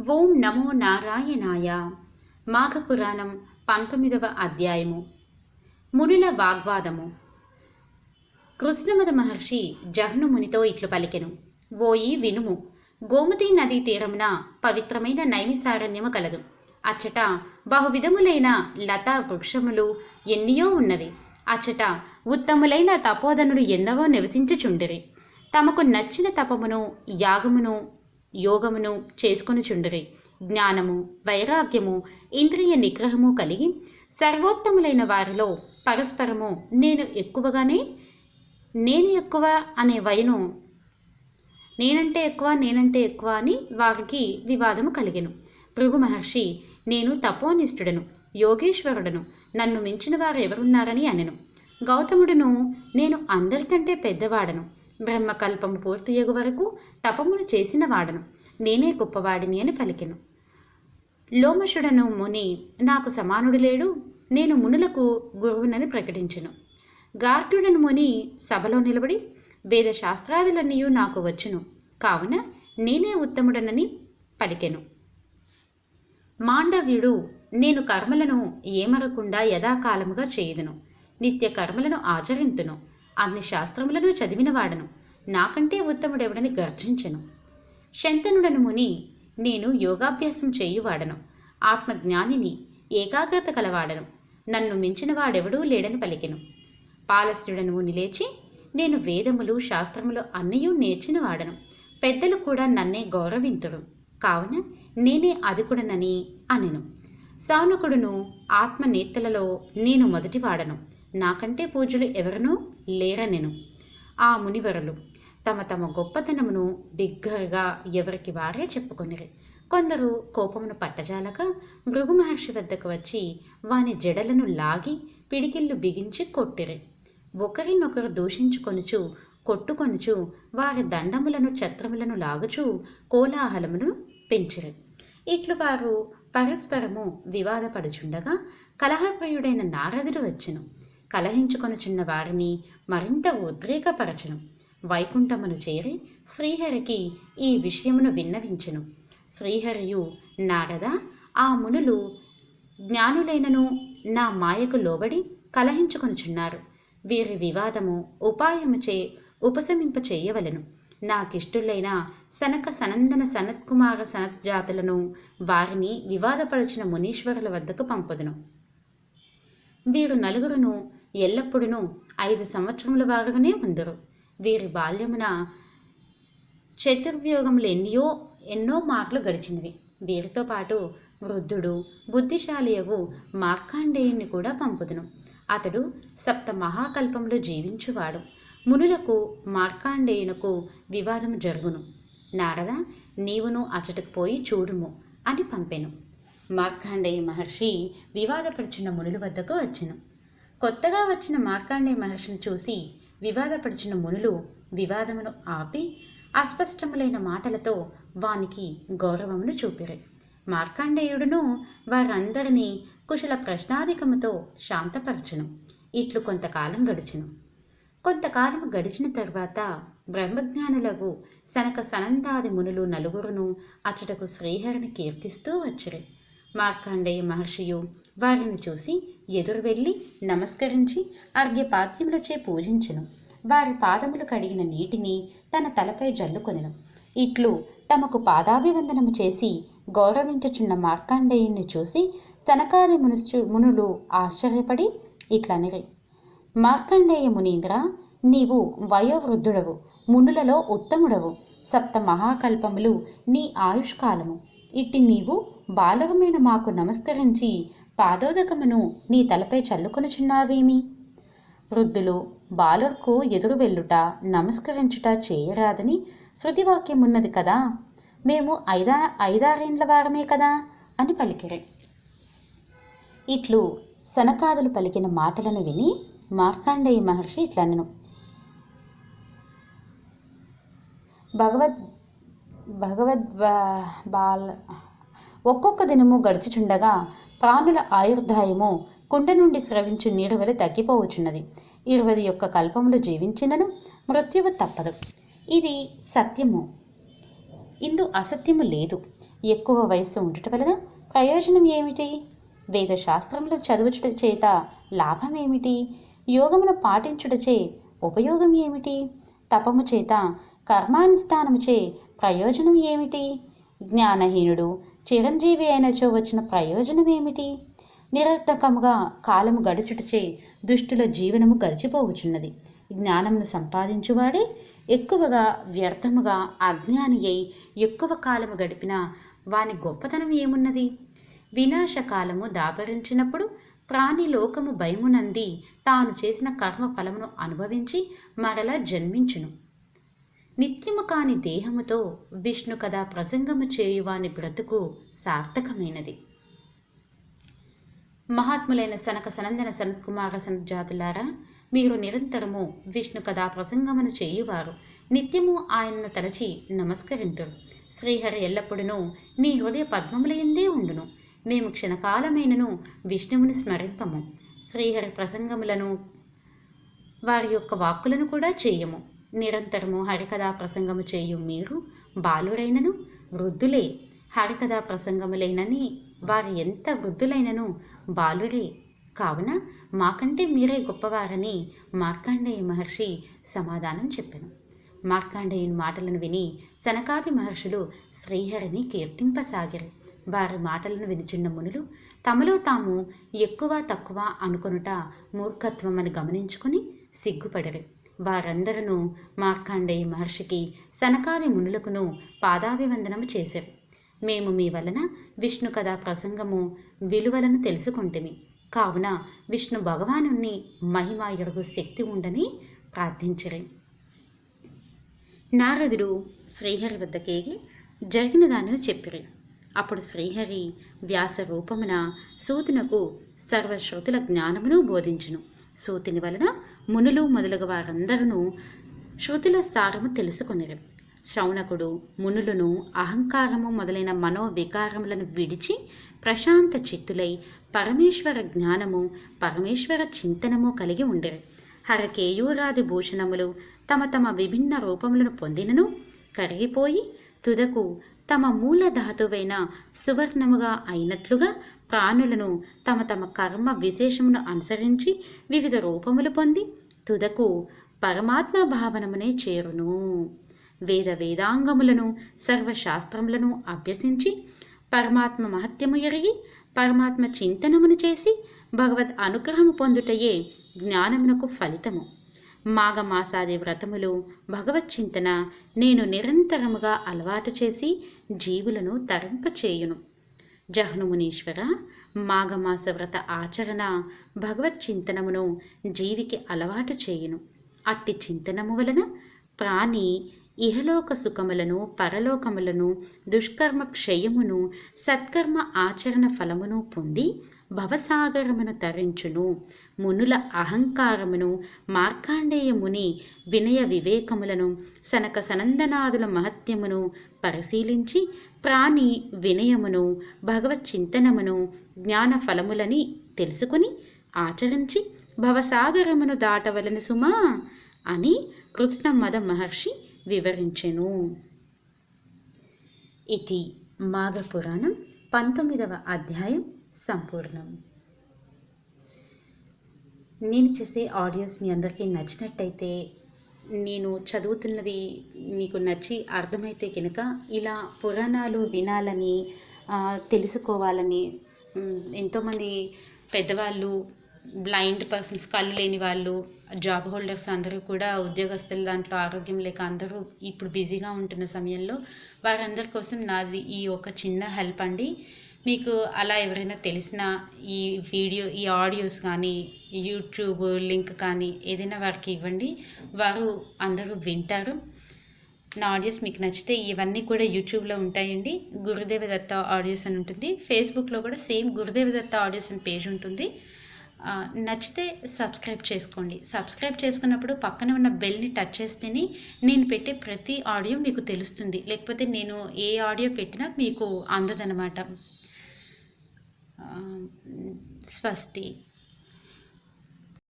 ఓం నమో నారాయణాయ. మాఘపురాణం పంతొమ్మిదవ అధ్యాయము. మునుల వాగ్వాదము. కృష్ణమద మహర్షి జహ్నుమునితో ఇట్లు పలికెను. ఓయి వినుము. గోమతి నదీ తీరమున పవిత్రమైన నైమిసారణ్యము కలదు. అచ్చట బహువిధములైన లతా వృక్షములు ఎన్నియో ఉన్నవి. అచ్చట ఉత్తములైన తపోధనులు ఎందరో నివసించుచుండిరి. తమకు నచ్చిన తపమును యాగమును యోగమును చేసుకొనుచుండిరి జ్ఞానము వైరాగ్యము ఇంద్రియ నిగ్రహము కలిగి సర్వోత్తములైన వారిలో పరస్పరము నేను ఎక్కువగానే నేను ఎక్కువ అనే వయను నేనంటే ఎక్కువ నేనంటే ఎక్కువ అని వారికి వివాదము కలిగెను. భృగు మహర్షి నేను తపోనిష్ఠుడను యోగేశ్వరుడను నన్ను మించిన వారు ఎవరున్నారని అనెను. గౌతముడును నేను అందరికంటే పెద్దవాడను. బ్రహ్మకల్పము పూర్తియగు వరకు తపమును చేసిన వాడను. నేనే గొప్పవాడిని అని పలికెను. లోమశుడను ముని నాకు సమానుడు లేడు. నేను మునులకు గురువునని ప్రకటించును. గార్గ్యుడను ముని సభలో నిలబడి వేద శాస్త్రాదులన్నీ నాకు వచ్చును. కావున నేనే ఉత్తముడనని పలికెను. మాండవ్యుడు నేను కర్మలను ఏమరకుండా యథాకాలముగా చేయదును. నిత్య కర్మలను ఆచరింతును. అన్ని శాస్త్రములను చదివినవాడను. నాకంటే ఉత్తముడెవడని గర్జించెను. శంతనుడను ముని నేను యోగాభ్యాసం చేయువాడను. ఆత్మజ్ఞానిని ఏకాగ్రత కలవాడను. నన్ను మించిన వాడెవడూ లేడని పలికెను. పాలస్యుడను ముని లేచి నేను వేదములు శాస్త్రములు అన్నయూ నేర్చిన వాడను పెద్దలు కూడా నన్నే గౌరవింతురు. కావున నేనే అధికుడనని అనెను. సౌనకుడును ఆత్మనేత్తలలో నేను మొదటివాడను నాకంటే పూజలు ఎవరనూ లేరనెను. ఆ మునివరులు తమ తమ గొప్పతనమును బిగ్గరగా ఎవరికి వారే చెప్పుకొనిరి. కొందరు కోపమును పట్టజాలక భృగు మహర్షి వద్దకు వచ్చి వాని జడలను లాగి పిడికిళ్ళు బిగించి కొట్టిరి. ఒకరినొకరు దూషించుకొనుచు కొట్టుకొనుచు వారి దండములను ఛత్రములను లాగుచు కోలాహలమును పెంచిరి. ఇట్లు వారు పరస్పరము వివాదపడుచుండగా కలహప్రియుడైన నారదుడు వచ్చెను. కలహించుకొనుచున్న వారిని మరింత ఉద్రేకపరచను. వైకుంఠమును చేరి శ్రీహరికి ఈ విషయమును విన్నవించెను. శ్రీహరియు నారద ఆ మునులు జ్ఞానులైనను నా మాయకు లోబడి కలహించుకొనుచున్నారు వీరి వివాదము ఉపాయముచే ఉపశమింప చేయవలెను నాకిష్టులైన సనక సనందన సనత్కుమార సనత్జాతులను వారిని వివాదపరచిన మునీశ్వరుల వద్దకు పంపదును. వీరు నలుగురును ఎల్లప్పుడూ ఐదు సంవత్సరముల వారుగానే ఉందరు. వీరి బాల్యమున చతుర్వ్యోగములు ఎన్నో ఎన్నో మార్లు గడిచినవి. వీరితో పాటు వృద్ధుడు బుద్ధిశాలియగు మార్కాండేయుణ్ణి కూడా పంపుదును. అతడు సప్త మహాకల్పంలో జీవించువాడు. మునులకు మార్కాండేయునకు వివాదం జరుగును. నారద నీవును అచటకు పోయి చూడుము అని పంపెను. మార్కాండేయ మహర్షి వివాదపడుచున్న మునుల వద్దకు వచ్చెను. కొత్తగా వచ్చిన మార్కాండేయ మహర్షిని చూసి వివాదపడుచున్న మునులు వివాదమును ఆపి అస్పష్టములైన మాటలతో వానికి గౌరవమును చూపిరి. మార్కాండేయుడును వారందరినీ కుశల ప్రశ్నాధికముతో శాంతపరచును. ఇట్లు కొంతకాలం గడిచెను. కొంతకాలం గడిచిన తర్వాత బ్రహ్మజ్ఞానులకు సనక సనందాది మునులు నలుగురును అచ్చటకు శ్రీహరిని కీర్తిస్తూ వచ్చిరి. మార్కాండేయ మహర్షియు వారిని చూసి ఎదురు వెళ్ళి నమస్కరించి అర్ఘ్యపాద్యములచే పూజించను. వారి పాదములు కడిగిన నీటిని తన తలపై జల్లుకొనెను. ఇట్లు తమకు పాదాభివందనము చేసి గౌరవించుచున్న మార్కాండేయుని చూసి సనకాది మునుచు మునులు ఆశ్చర్యపడి ఇట్లనిరి. మార్కండేయ మునీంద్ర నీవు వయోవృద్ధుడవు మునులలో ఉత్తముడవు సప్త మహాకల్పములు నీ ఆయుష్కాలము. ఇట్టి నీవు బాలవమైన మాకు నమస్కరించి పాదోదకమును నీ తలపై చల్లుకొనుచున్నావేమి? వృద్ధులు బాలుర్కు ఎదురు వెళ్ళుట నమస్కరించుట చేయరాదని శృతివాక్యం ఉన్నది కదా. మేము ఐదా ఐదారేండ్ల వారమే కదా అని పలికిరి. ఇట్లు సనకాదులు పలికిన మాటలను విని మార్కాండేయ మహర్షి ఇట్లనను భగవద్ భగవద్ బాల ఒక్కొక్క దినము గడిచిచుండగా ప్రాణుల ఆయుర్దాయము కుండ నుండి స్రవించు నీరు వలె తగ్గిపోవచ్చున్నది. ఇరవై యొక్క కల్పములు జీవించినను మృత్యువు తప్పదు. ఇది సత్యము. ఇందు అసత్యము లేదు. ఎక్కువ వయస్సు ఉండటం వలన ప్రయోజనం ఏమిటి? వేద శాస్త్రములు చదువుచుట చేత లాభం ఏమిటి యోగమును పాటించుటచే ఉపయోగం ఏమిటి? తపము చేత కర్మానుష్ఠానముచే ప్రయోజనం ఏమిటి? జ్ఞానహీనుడు చిరంజీవి అయినచో వచ్చిన ప్రయోజనం ఏమిటి? నిరర్థకముగా కాలము గడుచుటచే దుష్టుల జీవనము గడిచిపోవుచున్నది జ్ఞానమును సంపాదించువాడే ఎక్కువగా వ్యర్థముగా అజ్ఞాని అయి ఎక్కువ కాలము గడిపిన వాని గొప్పతనం ఏమున్నది? వినాశకాలము దాపరించినప్పుడు ప్రాణిలోకము భయమునంది తాను చేసిన కర్మ ఫలమును అనుభవించి మరలా జన్మించును. నిత్యము కాని దేహముతో విష్ణు కథ ప్రసంగము చేయువాని బ్రతుకు సార్థకమైనది. మహాత్ములైన సనక సనందన సనత్కుమార సనజాతులారా మీరు నిరంతరము విష్ణు కథా ప్రసంగమును చేయువారు. నిత్యము ఆయనను తలచి నమస్కరింతురు. శ్రీహరి ఎల్లప్పుడూ నీ హృదయ పద్మములయందే ఉండును. మేము క్షణకాలమైనను విష్ణువుని స్మరింపము. శ్రీహరి ప్రసంగములను వారి యొక్క వాక్కులను కూడా చేయము. నిరంతరము హరికథా ప్రసంగము చేయు మీరు బాలురైనను వృద్ధులే. హరికథా ప్రసంగములైనని వారు ఎంత వృద్ధులైనను బాలురే. కావున మాకంటే మీరే గొప్పవారని మార్కాండేయ మహర్షి సమాధానం చెప్పాను. మార్కాండేయుని మాటలను విని సనకాది మహర్షులు శ్రీహరిని కీర్తింపసాగారు. వారి మాటలను వినిచున్న మునులు తమలో తాము ఎక్కువ తక్కువ అనుకొనుట మూర్ఖత్వమని గమనించుకుని సిగ్గుపడరు. వారందరూ మార్కాండేయ మహర్షికి సనకాది మునులకును పాదాభివందనము చేశారు. మేము మీ వలన విష్ణు కథా ప్రసంగము విలువలను తెలుసుకుంటేమి. కావున విష్ణు భగవాను మహిమ ఎరుగు శక్తి ఉండని ప్రార్థించరు. నారదుడు శ్రీహరి వద్దకేగి జరిగిన దానిని చెప్పిరి. అప్పుడు శ్రీహరి వ్యాస రూపమున సూతునకు సర్వశ్రుతుల జ్ఞానమును బోధించును. సూతిని వలన మునులు మొదలగు వారందరూ శృతుల సారము తెలుసుకొనిరు. శ్రౌణకుడు మునులను అహంకారము మొదలైన మనోవికారములను విడిచి ప్రశాంత చిత్తులై పరమేశ్వర జ్ఞానము పరమేశ్వర చింతనము కలిగి ఉండరు. హరకేయూరాది భూషణములు తమ తమ విభిన్న రూపములను పొందినను కరిగిపోయి తుదకు తమ మూల ధాతువైన సువర్ణముగా అయినట్లుగా ప్రాణులను తమ తమ కర్మ విశేషమును అనుసరించి వివిధ రూపములు పొంది తుదకు పరమాత్మ భావనమునే చేరును. వేద వేదాంగములను సర్వశాస్త్రములను అభ్యసించి పరమాత్మ మహత్యము ఎరిగి పరమాత్మ చింతనమును చేసి భగవద్ అనుగ్రహము పొందుటయే జ్ఞానమునకు ఫలితము. మాఘమాసాది వ్రతములు భగవత్ చింతన నేను నిరంతరముగా అలవాటు చేసి జీవులను తరింపచేయును. జహ్నుమునీశ్వర మాఘమాస వ్రత ఆచరణ భగవత్ చింతనమును జీవికి అలవాటు చేయును. అట్టి చింతనము వలన ప్రాణి ఇహలోక సుఖములను పరలోకములను దుష్కర్మ క్షయమును సత్కర్మ ఆచరణ ఫలమును పొంది భవసాగరమును తరించును మునుల అహంకారమును మార్కాండేయ ముని వినయ వివేకములను సనక సనందనాదుల మహత్యమును పరిశీలించి ప్రాణి వినయమును భగవత్ చింతనమును జ్ఞాన ఫలములని తెలుసుకుని ఆచరించి భవసాగరమును దాటవలను సుమా అని కృష్ణమద మహర్షి వివరించెను. ఇది మాఘపురాణం పంతొమ్మిదవ అధ్యాయం సంపూర్ణం. నేను చేసే ఆడియోస్ మీ అందరికీ నచ్చినట్టయితే నేను చదువుతున్నది మీకు నచ్చి అర్థమైతే కనుక ఇలా పురాణాలు వినాలని తెలుసుకోవాలని ఎంతోమంది పెద్దవాళ్ళు బ్లైండ్ పర్సన్స్ కళ్ళు లేని వాళ్ళు జాబ్ హోల్డర్స్ అందరూ కూడా ఉద్యోగస్తుల దాంట్లో ఆరోగ్యం లేక అందరూ ఇప్పుడు బిజీగా ఉంటున్న సమయంలో వారందరి కోసం నాది ఈ ఒక చిన్న హెల్ప్ అండి. మీకు అలా ఎవరైనా తెలిసిన ఈ వీడియో ఈ ఆడియోస్ కానీ యూట్యూబ్ లింక్ కానీ ఏదైనా వారికి ఇవ్వండి. వారు అందరూ వింటారు. నా ఆడియోస్ మీకు నచ్చితే ఇవన్నీ కూడా యూట్యూబ్లో ఉంటాయండి. గురుదేవ దత్త ఆడియోస్ అని ఉంటుంది. ఫేస్బుక్లో కూడా సేమ్ గురుదేవ దత్త ఆడియోస్ అని పేజ్ ఉంటుంది. నచ్చితే సబ్స్క్రైబ్ చేసుకోండి. సబ్స్క్రైబ్ చేసుకున్నప్పుడు పక్కన ఉన్న బెల్ని టచ్ చేస్తేనే నేను పెట్టే ప్రతి ఆడియో మీకు తెలుస్తుంది. లేకపోతే నేను ఏ ఆడియో పెట్టినా మీకు అందదనమాట. స్వస్తి.